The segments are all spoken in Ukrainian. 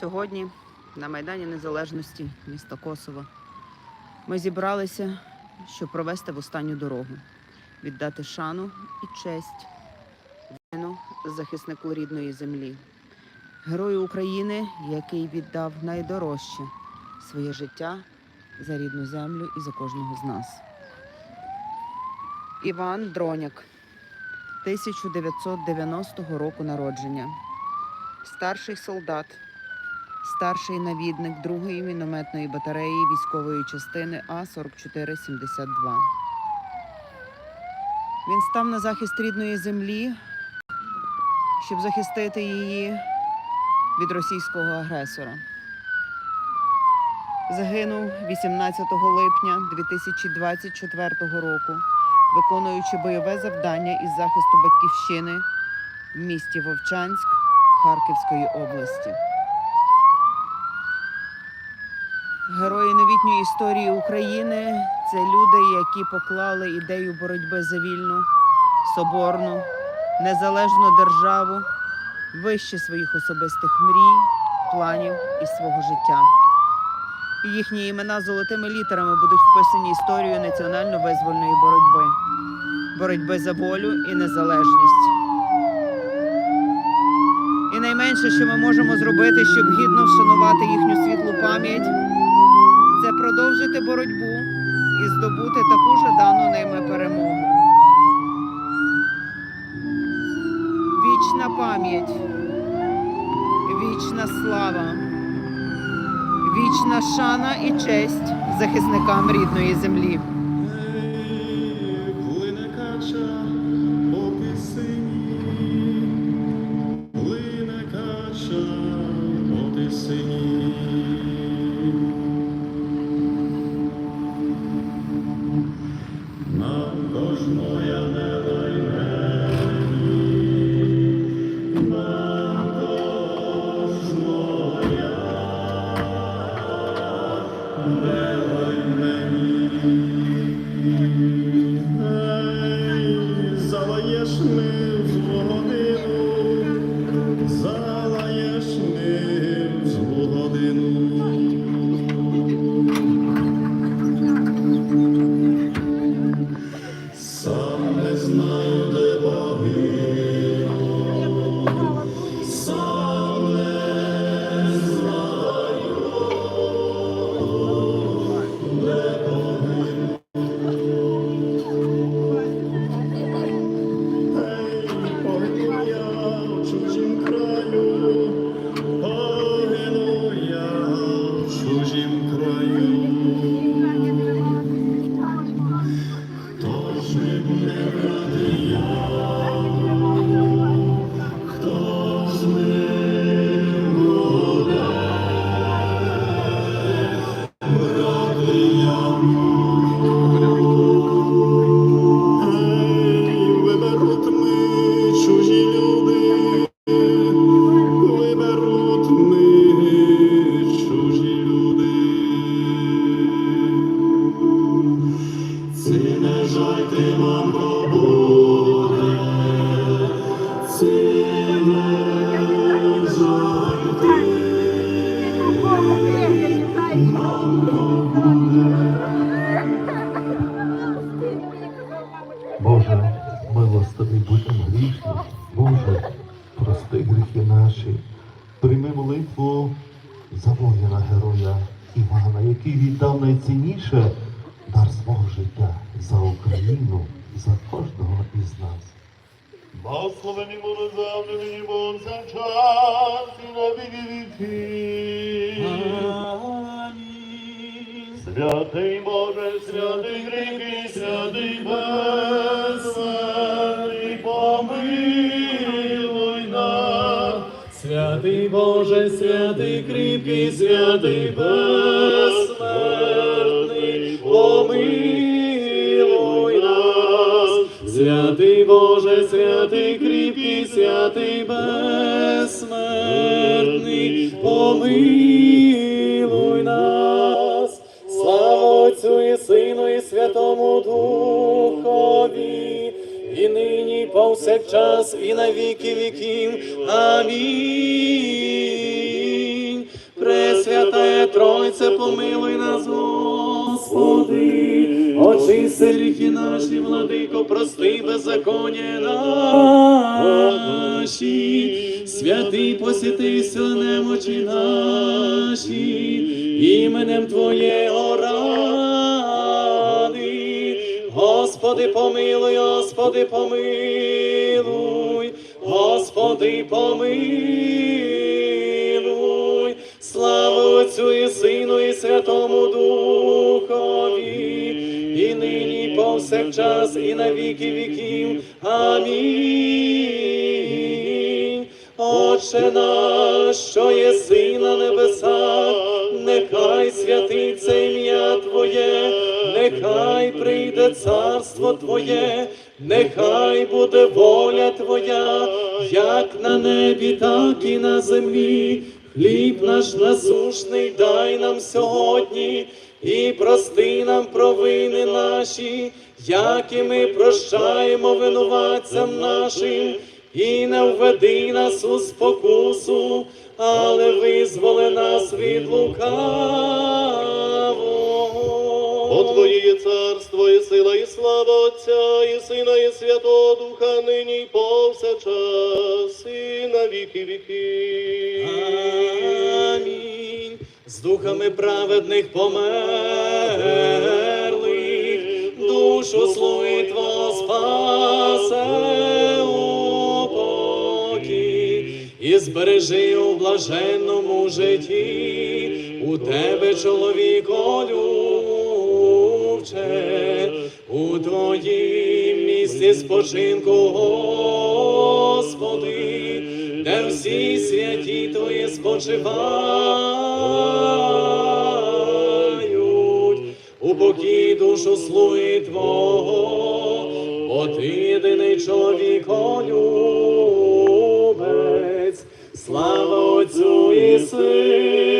Сьогодні на Майдані Незалежності міста Косово ми зібралися, щоб провести в останню дорогу, віддати шану і честь воїну захиснику рідної землі, герою України, який віддав найдорожче своє життя за рідну землю і за кожного з нас. Іван Дроняк, 1990 року народження, старший солдат, старший навідник 2-ї мінометної батареї військової частини А-4472. Він став на захист рідної землі, щоб захистити її від російського агресора. Загинув 18 липня 2024 року, виконуючи бойове завдання із захисту батьківщини в місті Вовчанськ Харківської області. Герої новітньої історії України це люди, які поклали ідею боротьби за вільну, соборну, незалежну державу вище своїх особистих мрій, планів і свого життя. Їхні імена золотими літерами будуть вписані історією національно-визвольної боротьби, боротьби за волю і незалежність. І найменше, що ми можемо зробити, щоб гідно вшанувати їхню світлу пам'ять, це продовжити боротьбу і здобути таку жадану ними перемогу. Вічна пам'ять, вічна слава, вічна шана і честь захисникам рідної землі. Завжди нині Бог час і на віки віки. Святий Боже, святий гріхи, святий безсмертний, помилуй нас. Святий Боже, святий кріпкий, святий безсмертний, Святий Боже, святий кріпкий, святий безсмертний, помилуй нас. Слава Отцю і Сину і Святому Духові, і нині, повсякчас, і на віки віків. Амінь. помилуй нас, Господи, очисти гріхи наші, владико, прости беззаконня наші, святий посіти немочі наші, іменем Твоєго ради. Господи, помилуй, Господи, помилуй, Господи, помилуй, слава Отцю і Сину і Святому Духові, і нині, і повсякчас, і на віки віків. Амінь. Отче наш, що єси на небесах, нехай святиться ім'я Твоє, нехай прийде царство Твоє, нехай буде воля Твоя, як на небі, так і на землі. Хліб наш насушний дай нам сьогодні, і прости нам провини наші, як і ми прощаємо винуватцям нашим, і не введи нас у спокусу, але визволи нас від лукавого. Бо Твоє є царство, і сила, і слава Отця, і Сина, і Святого Духа, нині і повсякчас, і на віки віки. Амінь. З духами праведних померлих, душу слуги Твого спасе у покій, і збережи у блаженному житті, у тебе, чоловіко любче, у Твоїм місці спочинку, Господи, де всі святі Твої спочивають, у покій душу слуги Твого, бо Ти єдиний чоловіколюбець, слава Отцю і Сину,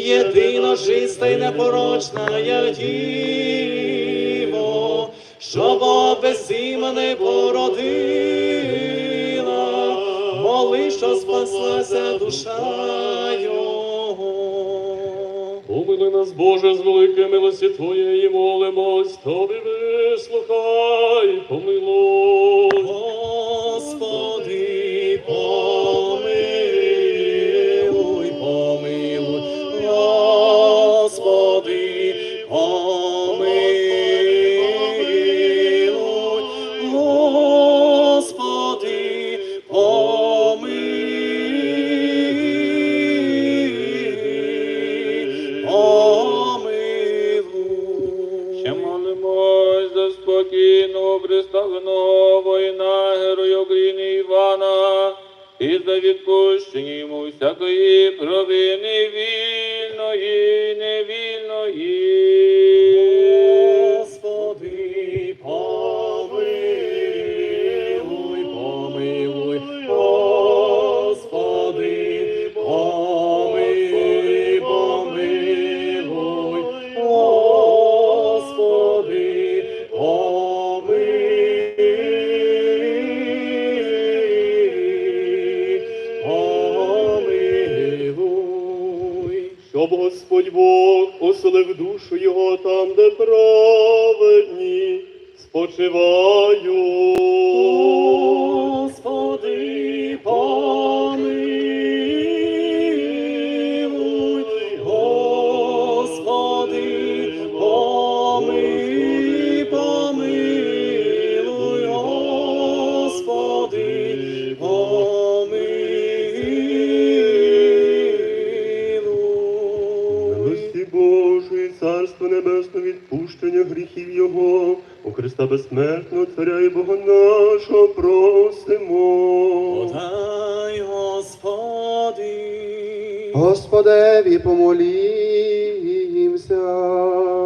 Єдино чиста й непорочна я діво, що Бог без імени породила, моли, що спаслася душа Його. Помили нас, Боже, з великої милості Твоєї, молимось, Тобі вислухай, помилуй. Оселив душу його там, Небесне, відпущення гріхів Його, у Христа безсмертного Царя і Бога нашого просимо. Подай, Господи. Господеві помолімся.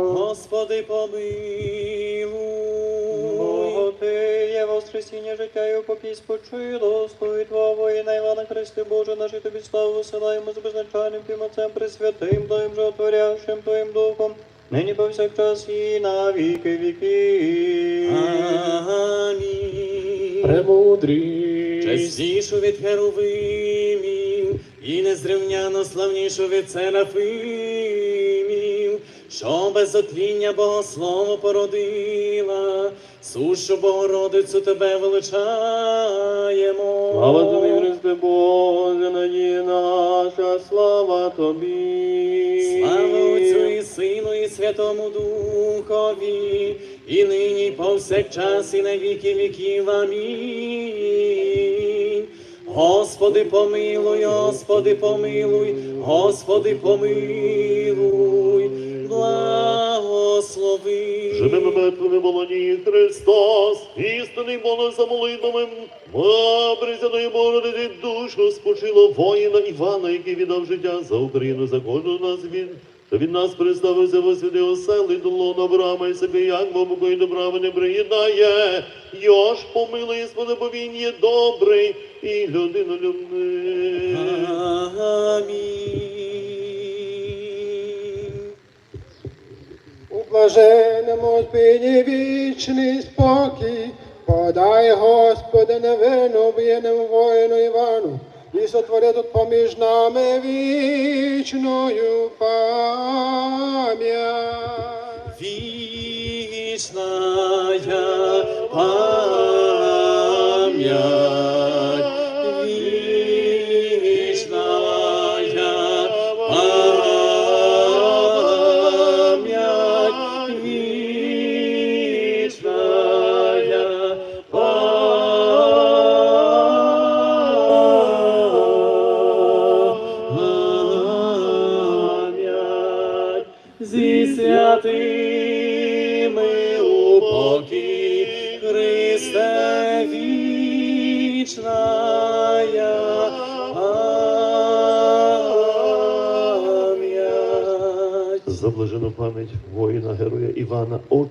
Господи, помилуй. Бога Ти є воскресіння життя і упокій спочило, стоїть Твого воїна Івана Христи Боже, наші тобі славу висилаємо з безначальним Тим Отцем Пресвятим, Твоїм же Твоїм Духом, нині повсякчас і на віки віків. Амінь. Премудрість. Чеснішу від херовимів і незрівняно славнішу від серафимів, що без отління Богослово породила, сушу Богородицю тебе величаємо. Слава тобі, Христе Боже, надія наша, слава тобі. Слава Отцю Сину, і Святому Духові, і нині, і повсякчас, і на віки віків. Амінь. Господи, помилуй, Господи, помилуй, Господи, помилуй, благослови. Живими мертвими володіє Христос, істинний Боже за молитвами, Пресвятої Богородиці душу спочило воїна Івана, який віддав життя за Україну, за кожного нас він. Що від нас представився во святи осели, долон Авраама і себе, як бабуко і добрава не приєднає. Йош помилуй, Господи, бо він є добрий і людинолюбний. Амінь. У спині вічний спокій, подай, Господи, невинно вб'єному воїну Івану, і сотвори тут поміж нами вічною пам'ять. Вічная пам'ять,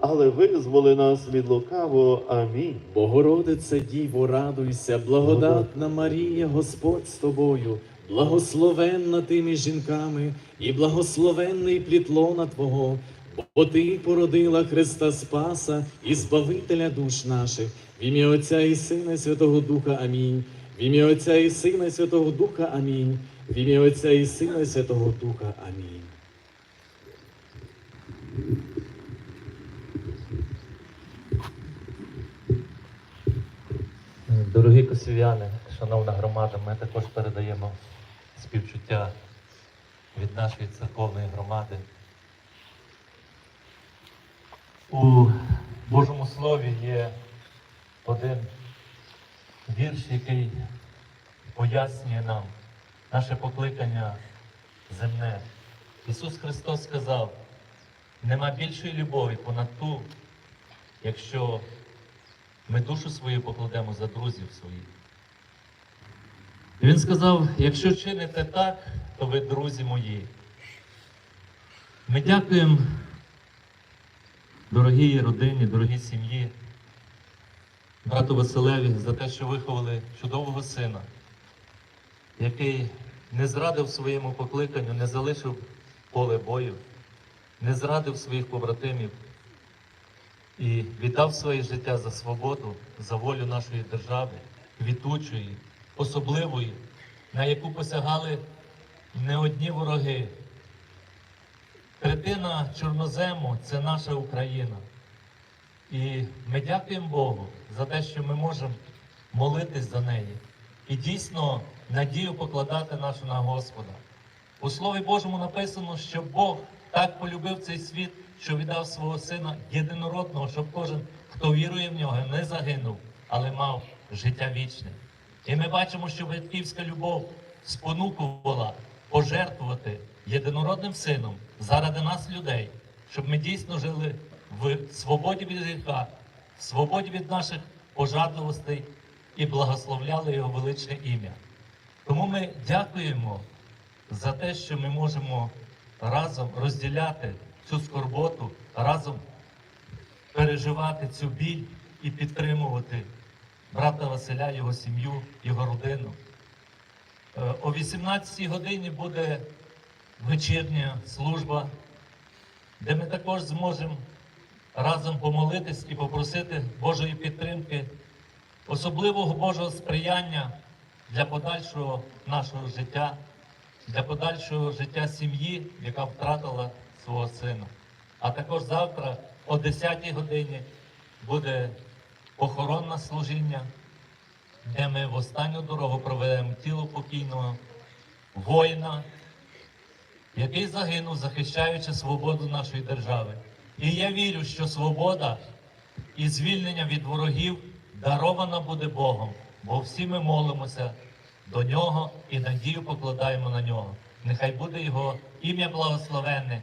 але визволи нас від лукавого. Амінь. Богородице Діво, радуйся, благодатна Марія, Господь з тобою, благословенна ти між жінками, і благословенний плід лона Твого, бо ти породила Христа Спаса і Збавителя душ наших, в ім'я Отця і Сина і Святого Духа. Амінь. В ім'я Отця і Сина і Святого Духа. Амінь. В ім'я Отця і Сина і Святого Духа. Амінь. Дорогі косів'яни, шановна громада, ми також передаємо співчуття від нашої церковної громади. У Божому Слові є один вірш, який пояснює нам наше покликання земне. Ісус Христос сказав, нема більшої любові понад ту, якщо ми душу свою покладемо за друзів своїх. І він сказав: якщо чините так, то ви друзі мої. Ми дякуємо дорогій родині, дорогій сім'ї, брату Василеві за те, що виховали чудового сина, який не зрадив своєму покликанню, не залишив поле бою, не зрадив своїх побратимів і віддав своє життя за свободу, за волю нашої держави, квітучої, особливої, на яку посягали не одні вороги. Третина чорнозему це наша Україна. І ми дякуємо Богу за те, що ми можемо молитись за неї і дійсно надію покладати нашу на Господа. У Слові Божому написано, що Бог так полюбив цей світ, що віддав свого сина єдинородного, щоб кожен, хто вірує в нього, не загинув, але мав життя вічне. І ми бачимо, що батьківська любов спонукувала пожертвувати єдинородним сином заради нас, людей, щоб ми дійсно жили в свободі від гріха, в свободі від наших пожадливостей і благословляли його величне ім'я. Тому ми дякуємо за те, що ми можемо разом розділяти цю скорботу, разом переживати цю біль і підтримувати брата Василя, його сім'ю, його родину. Е, О 18 годині буде вечірня служба, де ми також зможемо разом помолитись і попросити Божої підтримки, особливого Божого сприяння для подальшого нашого життя, для подальшого життя сім'ї, яка втратила свого сина. А також завтра о 10 годині буде похоронне служіння, де ми в останню дорогу проведемо тіло покійного воїна, який загинув, захищаючи свободу нашої держави. І я вірю, що свобода і звільнення від ворогів дарована буде Богом, бо всі ми молимося до нього і надію покладаємо на нього. Нехай буде його ім'я благословенне,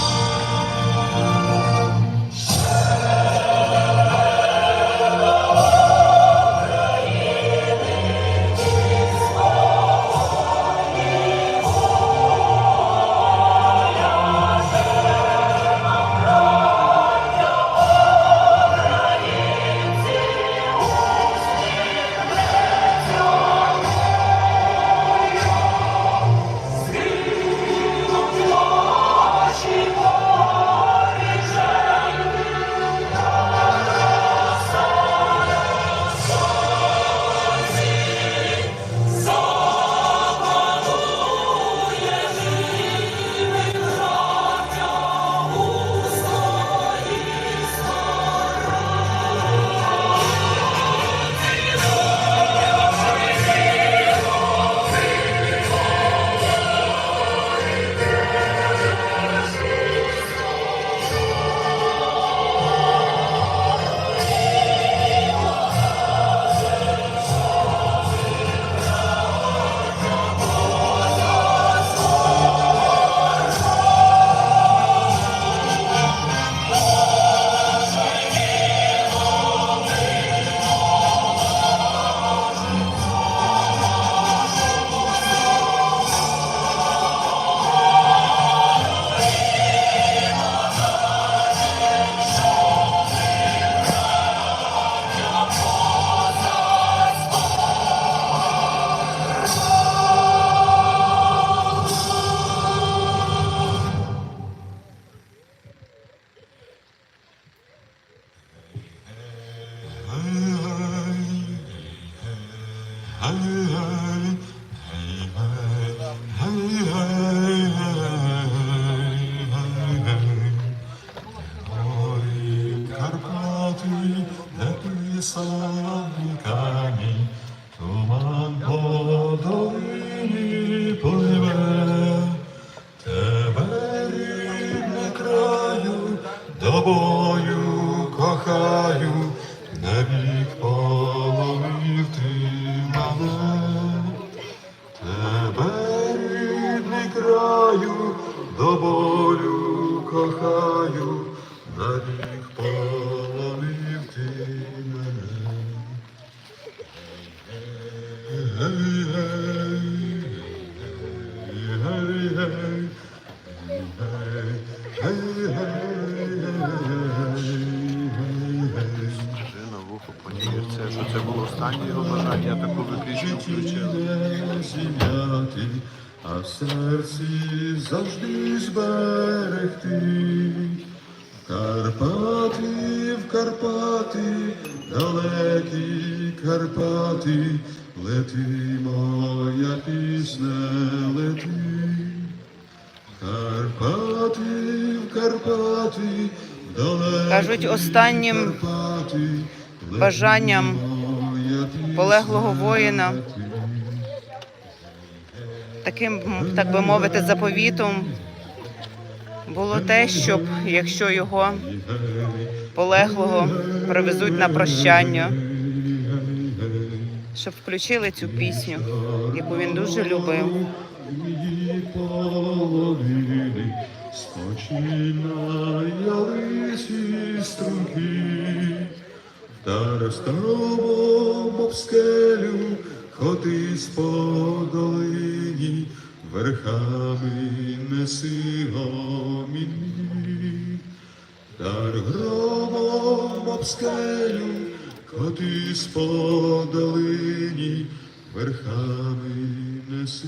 Карпати, лети, моя пісня, лети. Карпати, в Карпати, далекі Кажуть, останнім Карпати, бажанням полеглого воїна. Таким, так би мовити, заповітом було те, щоб якщо його полеглого привезуть на прощання, щоб включили цю пісню, яку він дуже любив. Та розтробом об скелю котись по долині, верхами неси гоміні. Дар громом об коти з сподалині верхами неси.